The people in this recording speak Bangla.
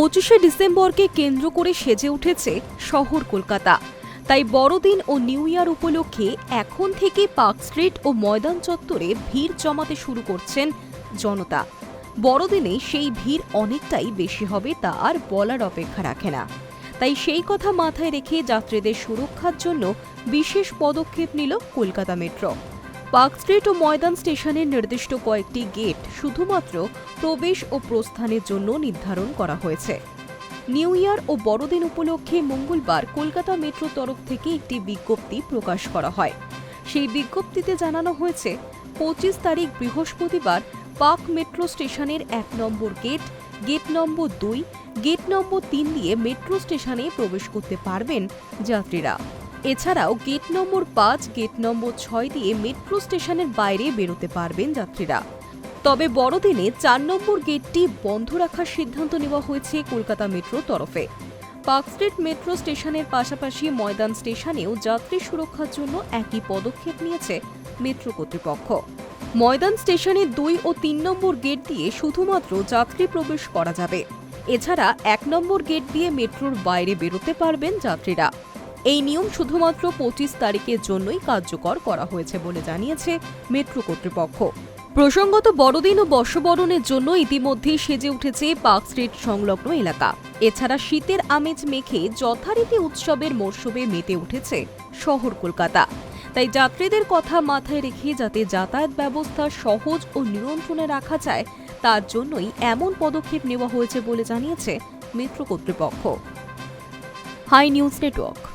পঁচিশে ডিসেম্বরকে কেন্দ্র করে সেজে উঠেছে শহর কলকাতা। তাই বড়দিন ও নিউ ইয়ার উপলক্ষে এখন থেকে পার্ক স্ট্রিট ও ময়দান চত্বরে ভিড় জমাতে শুরু করছেন জনতা। বড়দিনে সেই ভিড় অনেকটাই বেশি হবে তা আর বলার অপেক্ষা রাখে না। তাই সেই কথা মাথায় রেখে যাত্রীদের সুরক্ষার জন্য বিশেষ পদক্ষেপ নিল কলকাতা মেট্রো। পার্ক স্ট্রিট ও ময়দান স্টেশনের নির্দিষ্ট কয়েকটি গেট শুধুমাত্র প্রবেশ ও প্রস্থানের জন্য নির্ধারণ করা হয়েছে। নিউ ইয়ার ও বড়দিন উপলক্ষে মঙ্গলবার কলকাতা মেট্রো তরফ থেকে একটি বিজ্ঞপ্তি প্রকাশ করা হয়। সেই বিজ্ঞপ্তিতে জানানো হয়েছে, পঁচিশ তারিখ বৃহস্পতিবার পার্ক মেট্রো স্টেশনের এক নম্বর গেট গেট নম্বর দুই, গেট নম্বর তিন দিয়ে মেট্রো স্টেশনে প্রবেশ করতে পারবেন যাত্রীরা। এছাড়াও গেট নম্বর পাঁচ, গেট নম্বর ছয় দিয়ে মেট্রো স্টেশনের বাইরে বেরোতে পারবেন যাত্রীরা। তবে বড়দিনে চার নম্বর গেটটি বন্ধ রাখার সিদ্ধান্ত নেওয়া হয়েছে কলকাতা মেট্রো তরফে। পার্ক স্ট্রিট মেট্রো স্টেশনের পাশাপাশি ময়দান স্টেশনেও যাত্রী সুরক্ষার জন্য একই পদক্ষেপ নিয়েছে মেট্রো কর্তৃপক্ষ। ময়দান স্টেশনে দুই ও তিন নম্বর গেট দিয়ে শুধুমাত্র যাত্রী প্রবেশ করা যাবে। এছাড়া এক নম্বর গেট দিয়ে মেট্রোর বাইরে বেরোতে পারবেন যাত্রীরা। এই নিয়ম শুধুমাত্র পঁচিশ তারিখের জন্যই কার্যকর করা হয়েছে বলে জানিয়েছে মেট্রো কর্তৃপক্ষ। প্রসঙ্গত বড়দিন ও বর্ষবরণের জন্য ইতিমধ্যেই সেজে উঠেছে পার্ক স্ট্রিট সংলগ্ন এলাকা। এছাড়া শীতের আমেজ মেখে যথারীতি উৎসবের মরশুমে মেতে উঠেছে শহর কলকাতা। তাই যাত্রীদের কথা মাথায় রেখে যাতে যাতায়াত ব্যবস্থা সহজ ও নিয়ন্ত্রণে রাখা যায়, তার জন্যই এমন পদক্ষেপ নেওয়া হয়েছে বলে জানিয়েছে মেট্রো কর্তৃপক্ষ। High News Network.